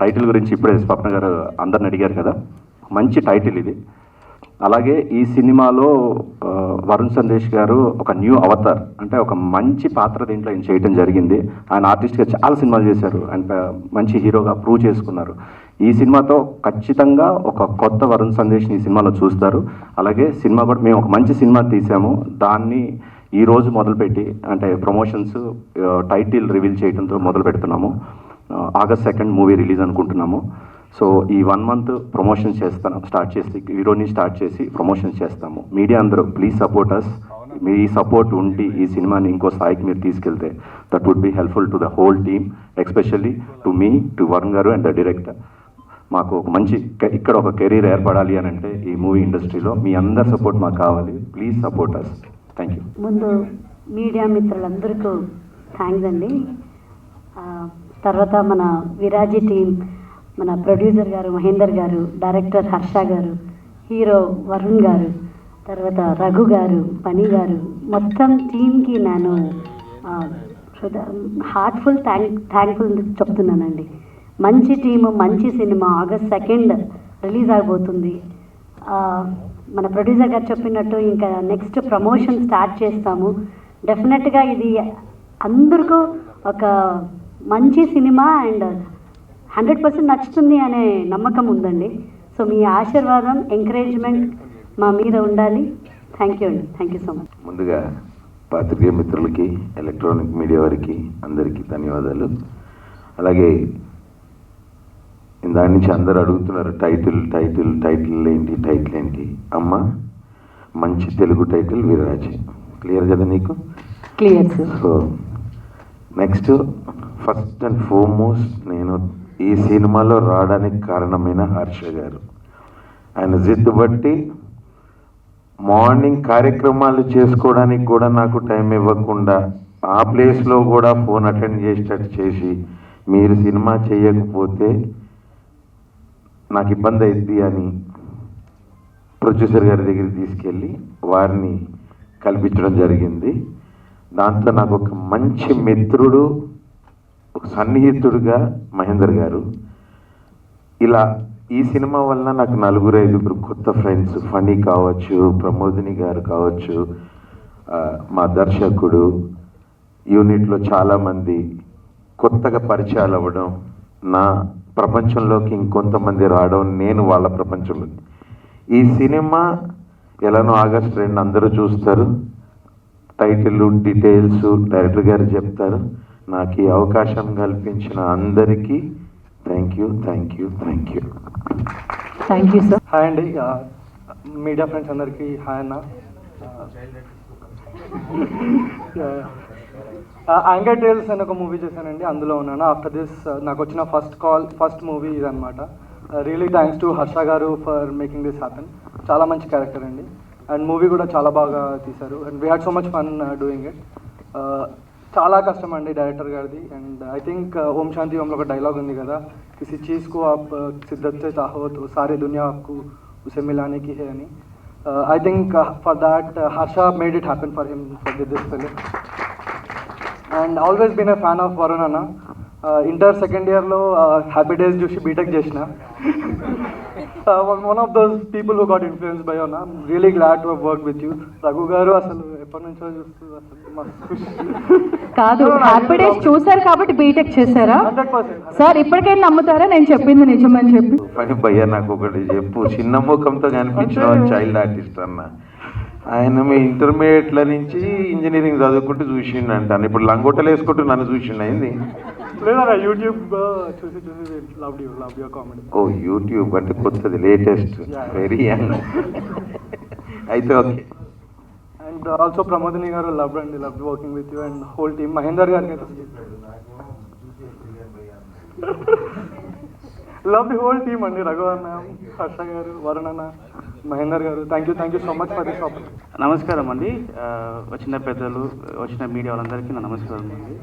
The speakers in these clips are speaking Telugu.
టైటిల్ గురించి ఇప్పుడే స్వప్న గారు అందరిని అడిగారు కదా. మంచి టైటిల్ ఇది. అలాగే ఈ సినిమాలో వరుణ్ సందేశ్ గారు ఒక న్యూ అవతార్ అంటే ఒక మంచి పాత్ర దీంట్లో ఆయన చేయడం జరిగింది. ఆయన ఆర్టిస్ట్గా చాలా సినిమాలు చేశారు. అండ్ మంచి హీరోగా ప్రూవ్ చేసుకున్నారు. ఈ సినిమాతో ఖచ్చితంగా ఒక కొత్త వరుణ్ సందేశ్ని ఈ సినిమాలో చూస్తారు. అలాగే సినిమా కూడా మేము ఒక మంచి సినిమా తీసాము. దాన్ని ఈ రోజు మొదలుపెట్టి అంటే ప్రమోషన్స్ టైటిల్ రివీల్ చేయడంతో మొదలు పెడుతున్నాము ఆగస్ట్ సెకండ్ మూవీ రిలీజ్ అనుకుంటున్నాము. సో ఈ వన్ మంత్ ప్రమోషన్ చేస్తాను. స్టార్ట్ చేసి హీరోని స్టార్ట్ చేసి ప్రమోషన్ చేస్తాము. మీడియా అందరూ ప్లీజ్ సపోర్ట్ అస్ మీ సపోర్ట్ ఉండి ఈ సినిమాని ఇంకో స్థాయికి మీరు తీసుకెళ్తే that would be helpful to the whole team especially to me to Varun garu and the director మాకు ఒక మంచి ఇక్కడ ఒక కెరీర్ ఏర్పడాలి అని అంటే ఈ మూవీ ఇండస్ట్రీలో మీ అందరి సపోర్ట్ మాకు కావాలి. Please support us thank you ముందు మీడియా మిత్రులందరికీ థ్యాంక్స్ అండి. తర్వాత మన విరాజీ టీం మన ప్రొడ్యూసర్ గారు మహేందర్ గారు డైరెక్టర్ హర్ష గారు హీరో వరుణ్ గారు తర్వాత రఘు గారు పని గారు మొత్తం టీంకి నేను హార్ట్ఫుల్ థ్యాంక్ థ్యాంక్ఫుల్ చెప్తున్నానండి. మంచి టీము మంచి సినిమా ఆగస్ట్ సెకండ్ రిలీజ్ అయిపోతుంది మన ప్రొడ్యూసర్ గారు చెప్పినట్టు ఇంకా నెక్స్ట్ ప్రమోషన్ స్టార్ట్ చేస్తాము. డెఫినెట్గా ఇది అందరికీ ఒక మంచి సినిమా అండ్ హండ్రెడ్ పర్సెంట్ నచ్చుతుంది అనే నమ్మకం ఉందండి. సో మీ ఆశీర్వాదం ఎంకరేజ్మెంట్ మా మీద ఉండాలి. థ్యాంక్ యూ అండి. థ్యాంక్ యూ సో మచ్ ముందుగా పాత్రికేయ మిత్రులకి ఎలక్ట్రానిక్ మీడియా వారికి అందరికీ ధన్యవాదాలు. అలాగే దాని నుంచి అందరు అడుగుతున్నారు టైటిల్ టైటిల్ టైటిల్ ఏంటి టైటిల్ ఏంటి? అమ్మ మంచి తెలుగు టైటిల్ వీరరాజ్. క్లియర్ కదా నీకు? Clear sir so next first and foremost నేను ఈ సినిమాలో రావడానికి కారణమైన హర్ష గారు. ఆయన జిద్దు బట్టి మార్నింగ్ కార్యక్రమాలు చేసుకోవడానికి కూడా నాకు టైం ఇవ్వకుండా ఆ ప్లేస్లో కూడా ఫోన్ అటెండ్ చేసేటట్టు చేసి మీరు సినిమా చేయకపోతే నాకు ఇబ్బంది అయింది అని ప్రొడ్యూసర్ గారి దగ్గరికి తీసుకెళ్ళి వారిని కల్పించడం జరిగింది. దాంతో నాకు ఒక మంచి మిత్రుడు సన్నిహితుడుగా మహేందర్ గారు. ఇలా ఈ సినిమా వల్ల నాకు నలుగురు ఐదుగురు కొత్త ఫ్రెండ్స్ ఫనీ కావచ్చు ప్రమోదిని గారు కావచ్చు మా దర్శకుడు యూనిట్లో చాలామంది కొత్తగా పరిచయాలు అవ్వడం నా ప్రపంచంలోకి ఇంకొంతమంది రావడం నేను వాళ్ళ ప్రపంచంలో. ఈ సినిమా ఎలానో ఆగస్ట్ రెండు అందరూ చూస్తారు. టైటిల్ డీటెయిల్స్ డైరెక్టర్ గారు చెప్తారు. నాకు ఈ అవకాశం కల్పించిన అందరికీ thank you thank you thank you thank you sir hi అండి మీడియా ఫ్రెండ్స్ అందరికీ హాయ్ అన్న. యాంగర్ టేల్స్ అని ఒక మూవీ చేశానండి అందులో ఉన్నాను. ఆఫ్టర్ దిస్ నాకు వచ్చిన ఫస్ట్ కాల్ ఫస్ట్ మూవీ ఇదనమాట really thanks to Harsha garu for making this happen చాలా మంచి క్యారెక్టర్ అండి. అండ్ మూవీ కూడా చాలా బాగా తీశారు. And we had so much fun doing it चाला कष्टम डायरेक्टर गारे and think Om Shanti Om dialogue उ कदा किसी चीज़ को आप सिद्धत से चाहो तो सारे दुनिया आपको उसे मिलाने की है यानी I think for that Harsha made it happen for him for this film and always been a fan of Varun अना inter second year Happy Days चूसी BTech one of those people who got influenced by అన్న really glad to work with you Raghu garu అసలు ఎప్పటి నుంచో చూస్తూ అసలు కాదు హ్యాపీ డేస్ చూసారు కాబట్టి బీటెక్ చేశారా? సార్ ఇప్పటికైనా నమ్ముతారా? నేను చెప్పింది నిజమని చెప్పి. పని భయ్య నాకు ఒకటి చెప్పు. చిన్న ముఖంతో కనిపించిన చైల్డ్ ఆర్టిస్ట్ అన్న. ఆయన మీ ఇంటర్మీడియట్ల నుంచి ఇంజనీరింగ్ చదువుకుంటూ చూసిండు అంటాను ఇప్పుడు లంగోటలు వేసుకుంటూ నన్ను చూసిండు అయింది. లేదా యూట్యూబ్ చూసి చూసి love you love your comedy oh YouTube అంటే కొత్తది లేటెస్ట్ వెరీ అయితే okay. And also Pramodini garu love అండి love working with you and whole team Mahender గారికి లవ్ ది హోల్ టీమ్ అండి. రఘు అన్న హర్ష గారు వరుణ్ అన్న Mahender garu thank you thank you so much for this నమస్కారం అండి. వచ్చిన పెద్దలు వచ్చిన మీడియా వాళ్ళందరికీ నా నమస్కారం అండి.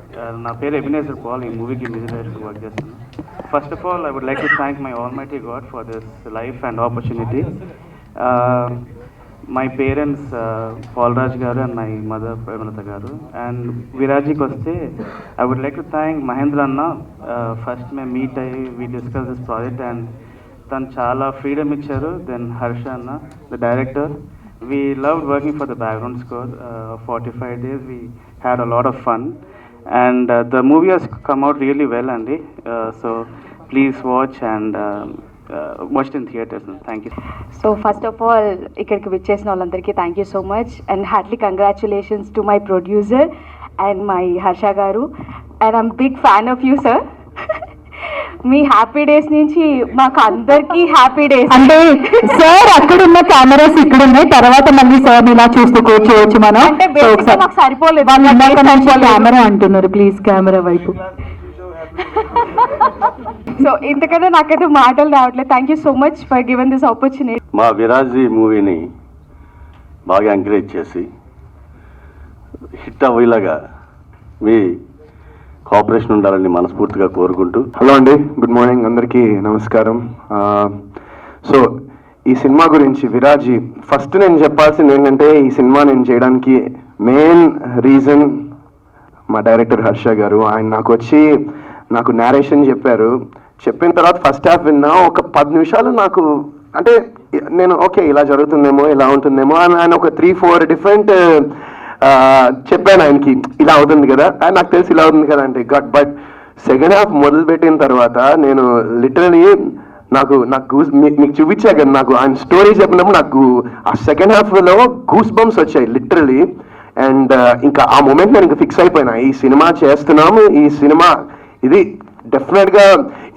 నా పేరు ఎబినేజర్ పాల్ ఈ మూవీకి మ్యూజిక్ డైరెక్టర్ వర్క్ చేస్తాను. First of all I would like to thank my almighty God for this life and opportunity my parents Palraj garu and my mother Premalatha garu. And విరాజీకి వస్తే I would like to thank Mahendra అన్న ఫస్ట్ మేము మీట్ అయ్యి we discuss this project and తను చాలా ఫ్రీడమ్ ఇచ్చారు. దెన్ హర్ష అన్న the director we love working for the background score forty five days we had a lot of fun and the movie has come out really well అండి so please watch and watch in theatres thank you so first of all ఇక్కడికి విచ్చేసిన వాళ్ళందరికీ thank you so much and heartly congratulations to my producer and my Harsha garu. And I'm big fan of you sir me Happy Days నుంచి మాకు అందరికీ హ్యాపీ డేస్ అంటే సార్ అక్కడ ఉన్న కెమెరాస్ ఇక్కడ ఉన్నాయి తర్వాత మళ్ళీ సార్ ఇలా చూస్తూ కూర్చోవచ్చు మనం. అంటే మాకు సరిపోలేదు. కెమెరా అంటున్నారు. ప్లీజ్ కెమెరా వైపు. సో ఇంతకన్నా నాకైతే మాటలు రావట్లేదు. Thank you so much for given this opportunity మా విరాజీ మూవీని బాగా ఎంకరేజ్ చేసి హిట్ అవ్వేలాగా మీ కోఆపరేషన్ ఉండాలని మనస్ఫూర్తిగా కోరుకుంటూ. హలో అండి గుడ్ మార్నింగ్ అందరికీ నమస్కారం. సో ఈ సినిమా గురించి విరాజీ ఫస్ట్ నేను చెప్పాల్సింది ఏంటంటే ఈ సినిమా నేను చేయడానికి మెయిన్ రీజన్ మా డైరెక్టర్ హర్ష గారు. ఆయన నాకు వచ్చి నాకు నేరేషన్ చెప్పారు. చెప్పిన తర్వాత ఫస్ట్ హాఫ్ విన్నా ఒక పది నిమిషాలు నాకు అంటే నేను ఓకే ఇలా జరుగుతుందేమో ఇలా ఉంటుందేమో అని ఆయన ఒక త్రీ ఫోర్ డిఫరెంట్ చెప్పాను ఆయనకి ఇలా అవుతుంది కదా. నాకు తెలిసి ఇలా అవుతుంది కదా అంటే గట్ బట్ సెకండ్ హాఫ్ మొదలు పెట్టిన తర్వాత నేను లిటరలీ నాకు నాకు గూస్ మీకు చూపించా కదా నాకు ఆయన స్టోరీ చెప్పినప్పుడు నాకు ఆ సెకండ్ హాఫ్లో గూస్ బంప్స్ వచ్చాయి లిటరలీ. అండ్ ఇంకా ఆ మూమెంట్ నేను ఇంకా ఫిక్స్ అయిపోయినా. ఈ సినిమా చేస్తున్నాము ఈ సినిమా ఇది డెఫినెట్గా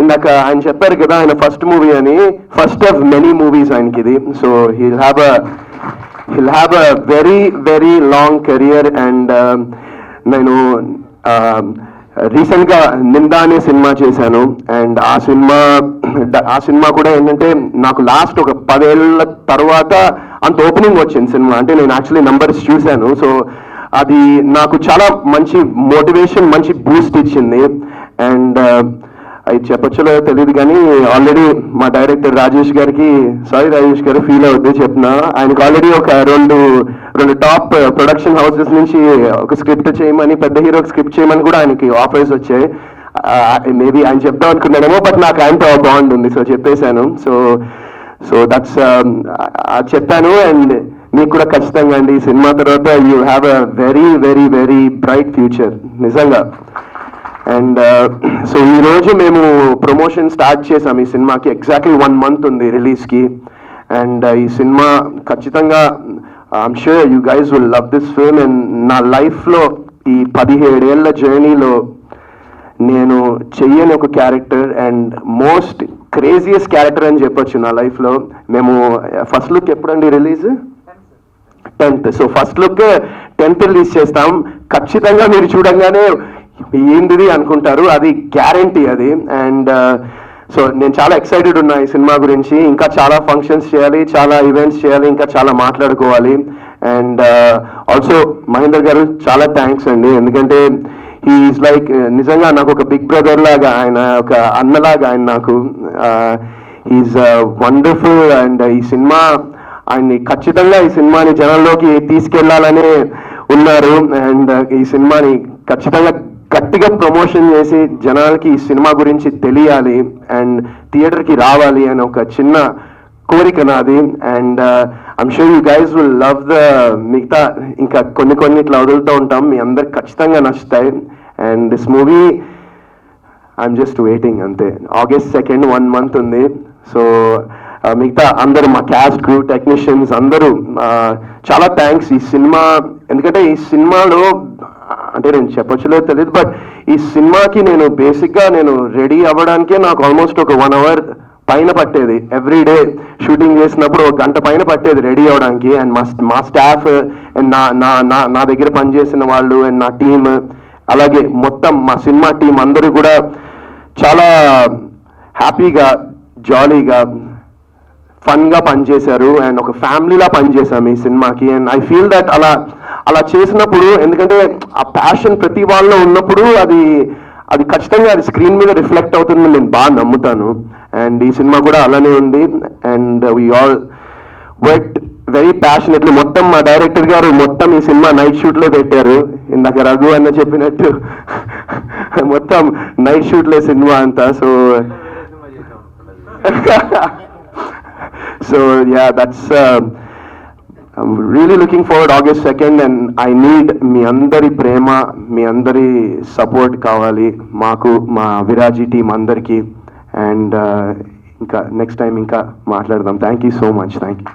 ఇందాక ఆయన చెప్పారు కదా ఆయన ఫస్ట్ మూవీ అని ఫస్ట్ ఆఫ్ మెనీ మూవీస్ ఆయనకి ఇది so he have a hill have a very very long career and నేను um, రీసెంట్గా నిందా అనే సినిమా చేశాను. అండ్ ఆ సినిమా ఆ సినిమా కూడా ఏంటంటే నాకు లాస్ట్ ఒక పదేళ్ళ తర్వాత అంత ఓపెనింగ్ వచ్చింది సినిమా. అంటే నేను యాక్చువల్లీ నంబర్స్ చూశాను. సో అది నాకు చాలా మంచి మోటివేషన్ మంచి బూస్ట్ ఇచ్చింది. అండ్ అది చెప్పొచ్చో తెలియదు కానీ ఆల్రెడీ మా డైరెక్టర్ రాజేష్ గారికి సారీ రాజేష్ గారు ఫీల్ అవుద్ది చెప్తున్నా. ఆయనకు ఆల్రెడీ ఒక రెండు రెండు టాప్ ప్రొడక్షన్ హౌసెస్ నుంచి ఒక స్క్రిప్ట్ చేయమని పెద్ద హీరోకి స్క్రిప్ట్ చేయమని కూడా ఆయనకి ఆఫర్స్ వచ్చాయి. మేబీ ఆయన చెప్తాం అనుకున్నాడేమో బట్ నాకు ఆయనతో బాగుంటుంది సో చెప్పేశాను. సో సో దట్స్ చెప్పాను అండ్ మీకు కూడా ఖచ్చితంగా అండి ఈ సినిమా తర్వాత you have a very very very bright future నిజంగా. అండ్ సో ఈ రోజు మేము ప్రమోషన్ స్టార్ట్ చేసాం. ఈ సినిమాకి ఎగ్జాక్ట్లీ వన్ మంత్ ఉంది రిలీజ్కి అండ్ ఈ సినిమా ఖచ్చితంగా I'm sure you guys will love this film and నా లైఫ్లో ఈ పదిహేడేళ్ళ జర్నీలో నేను చెయ్యని ఒక character and most craziest character అని చెప్పొచ్చు నా లైఫ్లో మేము ఫస్ట్ లుక్ ఎప్పుడండి release tenth so first look tenth release చేస్తాం. ఖచ్చితంగా మీరు చూడంగానే ఏంటిది అనుకుంటారు? అది గ్యారంటీ అది. అండ్ సో uh, నేను చాలా ఎక్సైటెడ్ ఉన్నా ఈ సినిమా గురించి. ఇంకా చాలా ఫంక్షన్స్ చేయాలి చాలా ఈవెంట్స్ చేయాలి ఇంకా చాలా మాట్లాడుకోవాలి. అండ్ ఆల్సో uh, మహేందర్ గారు చాలా థ్యాంక్స్ అండి. ఎందుకంటే హీఈస్ లైక్ నిజంగా నాకు ఒక బిగ్ బ్రదర్ లాగా ఆయన ఒక అన్నలాగా ఆయన నాకు. ఈజ్ వండర్ఫుల్ అండ్ ఈ సినిమా ఆయన్ని ఖచ్చితంగా ఈ సినిమాని జనంలోకి తీసుకెళ్ళాలనే ఉన్నారు. అండ్ uh, ఈ సినిమాని ఖచ్చితంగా గట్టిగా ప్రమోషన్ చేసి జనాలకి ఈ సినిమా గురించి తెలియాలి అండ్ థియేటర్కి రావాలి అని ఒక చిన్న కోరిక నాది. And I'm sure you guys will love the మిగతా ఇంకా కొన్ని కొన్ని ఇట్లా వదులుతూ ఉంటాం. మీ అందరికి ఖచ్చితంగా నచ్చుతాయి. And this movie I'm just waiting అంతే. ఆగస్ట్ సెకండ్ వన్ మంత్ ఉంది. సో uh, మిగతా అందరూ మా క్యాస్ట్ క్రూ టెక్నీషియన్స్ అందరూ uh, చాలా థ్యాంక్స్ ఈ సినిమా. ఎందుకంటే ఈ సినిమాలో అంటే నేను చెప్పొచ్చులేదు తెలియదు బట్ ఈ సినిమాకి నేను బేసిక్గా నేను రెడీ అవ్వడానికే నాకు ఆల్మోస్ట్ ఒక వన్ అవర్ పైన పట్టేది. ఎవ్రీ డే షూటింగ్ చేసినప్పుడు ఒక గంట పైన పట్టేది రెడీ అవ్వడానికి. అండ్ మా మా స్టాఫ్ అండ్ నా నా నా నా దగ్గర పనిచేసిన వాళ్ళు అండ్ నా టీమ్ అలాగే మొత్తం మా సినిమా టీం అందరూ కూడా చాలా హ్యాపీగా జాలీగా ఫన్గా పనిచేశారు అండ్ ఒక ఫ్యామిలీలా పనిచేశాం ఈ సినిమాకి. అండ్ ఐ ఫీల్ దట్ అలా అలా చేసినప్పుడు ఎందుకంటే ఆ ప్యాషన్ ప్రతి వాళ్ళలో ఉన్నప్పుడు అది అది ఖచ్చితంగా అది స్క్రీన్ మీద రిఫ్లెక్ట్ అవుతుందని నేను బాగా నమ్ముతాను. అండ్ ఈ సినిమా కూడా అలానే ఉంది. And we all work very passionately మొత్తం మా డైరెక్టర్ గారు మొత్తం ఈ సినిమా నైట్ షూట్లో పెట్టారు. ఇందాక రఘు అన్న చెప్పినట్టు మొత్తం నైట్ షూట్లే సినిమా అంతా. So so yeah that's I'm really looking forward August second and I need మీ అందరి ప్రేమ మీ అందరి సపోర్ట్ కావాలి. మాకు మా విరాజీ టీం అందరికీ. అండ్ uh, ఇంకా నెక్స్ట్ టైం ఇంకా మాట్లాడదాం. Thank you so much thank you